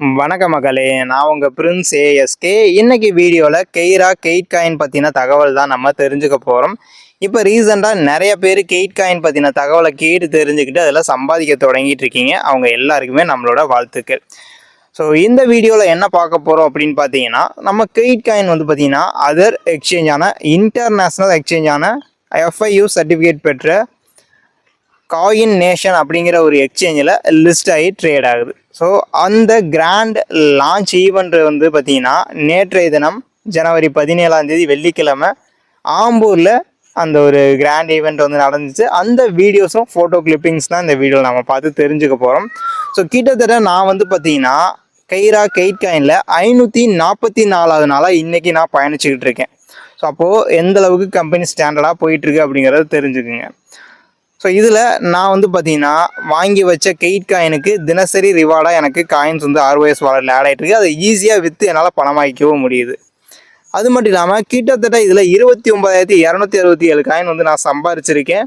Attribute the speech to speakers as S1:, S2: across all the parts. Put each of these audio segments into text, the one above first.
S1: வணக்க மகளே நான் உங்கள் பிரின்ஸ் ஏஎஸ்கே இன்னைக்கு வீடியோவில் கெய்ரா கெயிட் காயின் பற்றின தகவல் தான் நம்ம தெரிஞ்சுக்க போகிறோம் இப்போ ரீசெண்டாக நிறைய பேர் கெயிட் காயின் பற்றின தகவலை கேட்டு தெரிஞ்சுக்கிட்டு அதில் சம்பாதிக்க தொடங்கிட்டு இருக்கீங்க. அவங்க எல்லாருக்குமே நம்மளோட வாழ்த்துக்கள். ஸோ இந்த வீடியோவில் என்ன பார்க்க போகிறோம் அப்படின்னு பார்த்தீங்கன்னா நம்ம கெயிட் காயின் வந்து பார்த்திங்கன்னா அதர் எக்ஸ்சேஞ்சான இன்டர்நேஷ்னல் எக்ஸ்சேஞ்சான எஃப்ஐயூ சர்டிஃபிகேட் பெற்ற காயின் நேஷன் அப்படிங்கிற ஒரு எக்ஸ்சேஞ்சில் லிஸ்ட் ஆகி ட்ரேட் ஆகுது. ஸோ அந்த கிராண்ட் லான்ச் ஈவெண்ட் வந்து பார்த்தீங்கன்னா நேற்றைய தினம் ஜனவரி பதினேழாம் தேதி வெள்ளிக்கிழமை ஆம்பூரில் அந்த ஒரு கிராண்ட் ஈவெண்ட் வந்து நடந்துச்சு. அந்த வீடியோஸும் ஃபோட்டோ கிளிப்பிங்ஸ் தான் இந்த வீடியோவில் நம்ம பார்த்து தெரிஞ்சுக்க போகிறோம் ஸோ கிட்டத்தட்ட நான் வந்து பார்த்தீங்கன்னா கைரா கெயிட் காயினில் ஐநூற்றி நாற்பத்தி நாலாவது நாளாக இன்றைக்கி நான் பயணிச்சுக்கிட்டு இருக்கேன். ஸோ அப்போது எந்த அளவுக்கு கம்பெனி ஸ்டாண்டர்டாக போயிட்டுருக்கு அப்படிங்கிறத தெரிஞ்சுக்குங்க. ஸோ இதில் நான் வந்து பார்த்தீங்கன்னா வாங்கி வச்ச கெயிட் காயினுக்கு தினசரி ரிவார்டாக எனக்கு காயின்ஸ் வந்து ஆர்ஓஎஸ் வாலெட்டில் ஆட் ஆகிட்டு இருக்குது அதை ஈஸியாக விற்று என்னால் பணமாக்கவும் முடியுது. அது மட்டும் இல்லாமல் கிட்டத்தட்ட இதில் இருபத்தி ஒன்பதாயிரத்தி இரநூத்தி அறுபத்தி ஏழு காயின் வந்து நான் சம்பாரிச்சிருக்கேன்.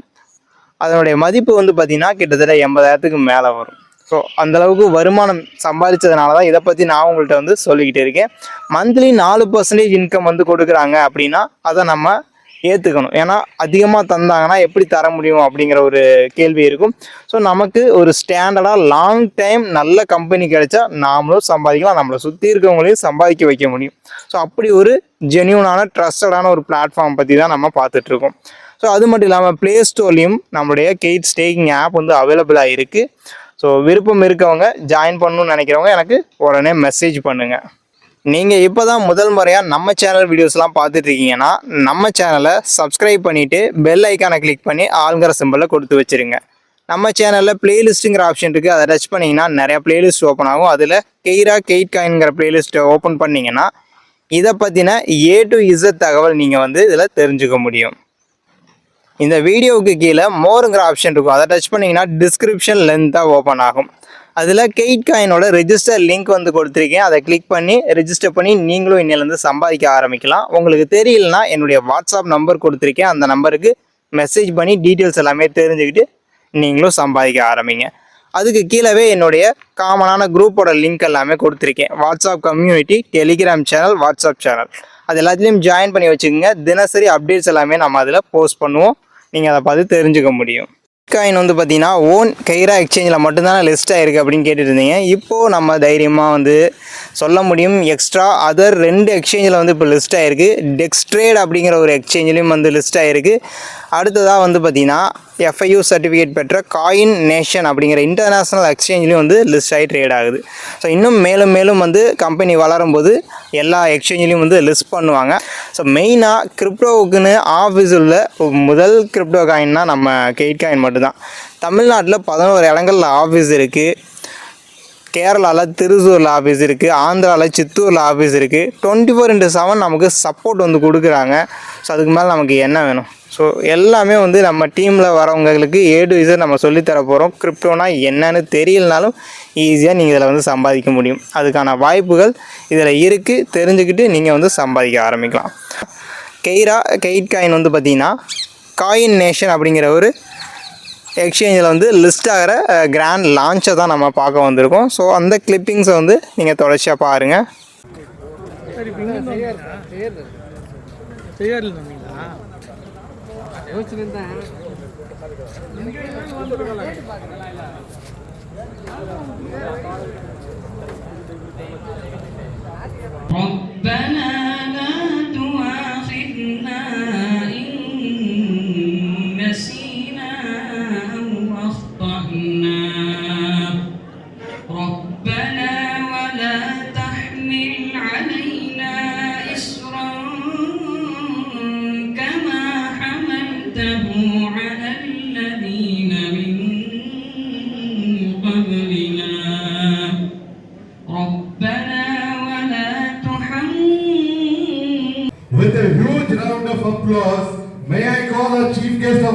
S1: அதனுடைய மதிப்பு வந்து பார்த்திங்கன்னா கிட்டத்தட்ட எண்பதாயிரத்துக்கு மேலே வரும். ஸோ அந்தளவுக்கு வருமானம் சம்பாதிச்சதுனால தான் இதை பற்றி நான் உங்கள்கிட்ட வந்து சொல்லிக்கிட்டு இருக்கேன். மந்த்லி நாலு பர்சன்டேஜ் இன்கம் வந்து கொடுக்குறாங்க அப்படின்னா அதை நம்ம ஏற்றுக்கணும் ஏன்னா அதிகமாக தந்தாங்கன்னா எப்படி தர முடியும் அப்படிங்கிற ஒரு கேள்வி இருக்கும். ஸோ நமக்கு ஒரு ஸ்டாண்டர்டாக லாங் டைம் நல்ல கம்பெனி கிடைச்சா நாமளும் சம்பாதிக்கலாம். நம்மளை சுற்றி இருக்கவங்களையும் சம்பாதிக்க வைக்க முடியும். ஸோ அப்படி ஒரு ஜென்யூனான ட்ரஸ்டடான ஒரு பிளாட்ஃபார்ம் பற்றி தான் நம்ம பார்த்துட்ருக்கோம் ஸோ அது மட்டும் இல்லாமல் ப்ளே ஸ்டோர்லேயும் நம்மளுடைய கெயிட் ஸ்டேக்கிங் ஆப் வந்து அவைலபிளாக இருக்குது ஸோ விருப்பம் இருக்கவங்க ஜாயின் பண்ணணும்னு நினைக்கிறவங்க எனக்கு உடனே மெசேஜ் பண்ணுங்கள் நீங்கள் இப்போ தான் முதல் முறையாக நம்ம சேனல் வீடியோஸ்லாம் பார்த்துட்டு இருக்கீங்கன்னா நம்ம சேனலை சப்ஸ்கிரைப் பண்ணிவிட்டு பெல் ஐக்கானை கிளிக் பண்ணி ஆளுங்கிற சிம்பிளில் கொடுத்து வச்சுருங்க. நம்ம சேனலில் பிளேலிஸ்ட்டுங்கிற ஆப்ஷன் இருக்குது அதை டச் பண்ணிங்கன்னா நிறையா பிளேலிஸ்ட் ஓப்பன் ஆகும். அதில் கெய்ரா கெயிட் காயின்ங்கிற பிளேலிஸ்ட்டை ஓப்பன் பண்ணிங்கன்னா இதை பற்றின ஏ டு இசட் தகவல் நீங்கள் வந்து இதில் தெரிஞ்சுக்க முடியும். இந்த வீடியோவுக்கு கீழே மோருங்கிற ஆப்ஷன் இருக்கும். அதை டச் பண்ணிங்கன்னா டிஸ்கிரிப்ஷன் லென்த்தாக ஓப்பன் ஆகும். அதில் கெயிட் காயினோட ரெஜிஸ்டர் லிங்க் வந்து கொடுத்துருக்கேன். அதை கிளிக் பண்ணி ரெஜிஸ்டர் பண்ணி நீங்களும் இன்னிலேருந்து சம்பாதிக்க ஆரம்பிக்கலாம். உங்களுக்கு தெரியலனா என்னுடைய வாட்ஸ்அப் நம்பர் கொடுத்துருக்கேன். அந்த நம்பருக்கு மெசேஜ் பண்ணி டீட்டெயில்ஸ் எல்லாமே தெரிஞ்சுக்கிட்டு நீங்களும் சம்பாதிக்க ஆரம்பிங்க. அதுக்கு கீழவே என்னுடைய காமனான குரூப்போட லிங்க் எல்லாமே கொடுத்துருக்கேன். WhatsApp community Telegram channel WhatsApp channel அது எல்லாத்துலேயும் ஜாயின் பண்ணி வச்சுக்கோங்க. தினசரி அப்டேட்ஸ் எல்லாமே நம்ம அதில் போஸ்ட் பண்ணுவோம். நீங்கள் அதை பார்த்து தெரிஞ்சுக்க முடியும். காயின் வந்து பார்த்தீங்கன்னா ஓன் கைரா எக்ஸ்சேஞ்சில் மட்டும்தானே லிஸ்ட் ஆயிருக்கு அப்படின்னு கேட்டுட்டு இருந்தீங்க இப்போது நம்ம தைரியமாக வந்து சொல்ல முடியும். எக்ஸ்ட்ரா அதர் ரெண்டு எக்ஸ்சேஞ்சில் வந்து இப்போ லிஸ்ட் ஆயிருக்கு. டெக்ஸ்ட்ரேட் அப்படிங்கிற ஒரு எக்ஸ்சேஞ்சிலையும் வந்து லிஸ்ட் ஆயிருக்கு. அடுத்ததாக வந்து பார்த்திங்கன்னா எஃப்ஐயூ சர்டிஃபிகேட் பெற்ற காயின் நேஷன் அப்படிங்கிற இன்டர்நேஷ்னல் எக்ஸ்சேஞ்சிலையும் வந்து லிஸ்ட் ஆகி ட்ரேட் ஆகுது. ஸோ இன்னும் மேலும் மேலும் வந்து கம்பெனி வளரும் போது எல்லா எக்ஸ்சேஞ்சிலையும் வந்து லிஸ்ட் பண்ணுவாங்க. ஸோ மெயினாக கிரிப்டோவுக்குன்னு ஆஃபீஸ் உள்ள முதல் கிரிப்டோ காயின்னா நம்ம கெயிட் காயின் மட்டும்தான். தமிழ்நாட்டில் பதினோரு இடங்கள்ல ஆஃபீஸ் இருக்குது கேரளாவில் திருச்சூரில் ஆஃபீஸ் இருக்குது ஆந்திராவில் சித்தூரில் ஆஃபீஸ் இருக்குது டுவெண்ட்டி ஃபோர் இன்ட்டு செவன் நமக்கு சப்போர்ட் வந்து கொடுக்குறாங்க. ஸோ அதுக்கு மேலே நமக்கு என்ன வேணும்? ஸோ எல்லாமே வந்து நம்ம டீமில் வரவங்களுக்கு ஏ டு இசை நம்ம சொல்லித்தர போகிறோம் கிரிப்டோனா என்னன்னு தெரியலனாலும் ஈஸியாக நீங்கள் இதில் வந்து சம்பாதிக்க முடியும். அதுக்கான வாய்ப்புகள் இதில் இருக்குது தெரிஞ்சுக்கிட்டு நீங்கள் வந்து சம்பாதிக்க ஆரம்பிக்கலாம். கெய்ரா கெயிட் காயின் வந்து பார்த்திங்கன்னா காயின் நேஷன் அப்படிங்கிற ஒரு எக்ஸ்சேஞ்சில் வந்து லிஸ்ட் ஆகிற கிராண்ட் லான்ச்சை தான் நம்ம பார்க்க வந்திருக்கோம். ஸோ அந்த கிளிப்பிங்ஸை வந்து நீங்கள் தொடர்ச்சியாக பாருங்கள்
S2: யோசிச்சுருந்தேன்
S3: ربنا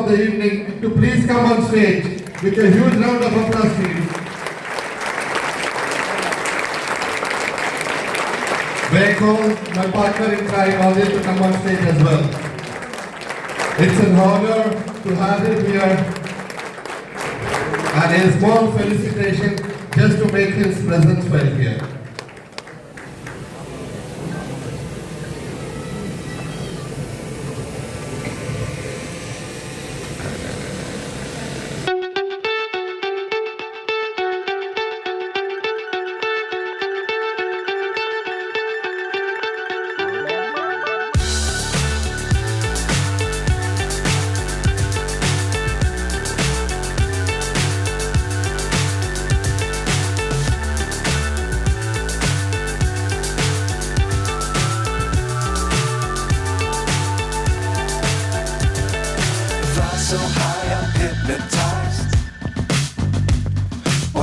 S4: The evening to please come on stage with a huge round of applause, please. I my partner in crime, Adil, to come on stage as well. It's an honor to have him here and a small felicitation just to make his presence felt here.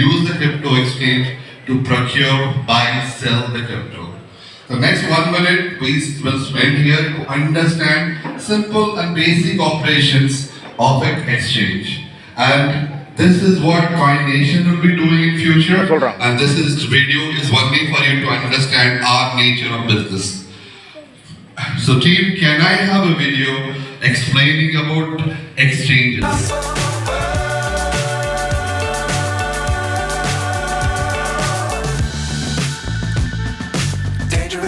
S4: Use the crypto exchange to procure, buy, sell the crypto. The next one minute we will spend here to understand simple and basic operations of an exchange. And this is what Coin Nation will be doing in future. And this is video is only for you to understand our nature of business. So team, can I have a video explaining about exchanges?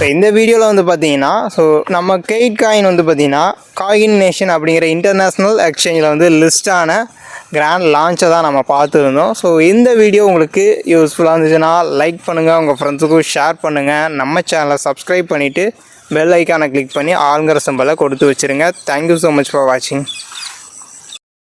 S1: So இந்த வீடியோவில் வந்து பார்த்தீங்கன்னா so நம்ம guide coin வந்து பார்த்தீங்கன்னா coin nation அப்படிங்கிற international எக்ஸ்சேஞ்சில் வந்து லிஸ்டான கிராண்ட் லான்ச்சை தான் நம்ம பார்த்துருந்தோம். ஸோ இந்த வீடியோ உங்களுக்கு யூஸ்ஃபுல்லாக இருந்துச்சுன்னா லைக் பண்ணுங்கள் உங்கள் ஃப்ரெண்ட்ஸுக்கும் ஷேர் பண்ணுங்கள் நம்ம சேனலை சப்ஸ்கிரைப் பண்ணிவிட்டு பெல் ஐக்கானை கிளிக் பண்ணி ஆளுங்கிற சம்பளை கொடுத்து வச்சுருங்க. தேங்க்யூ ஸோ மச் ஃபார் வாட்சிங்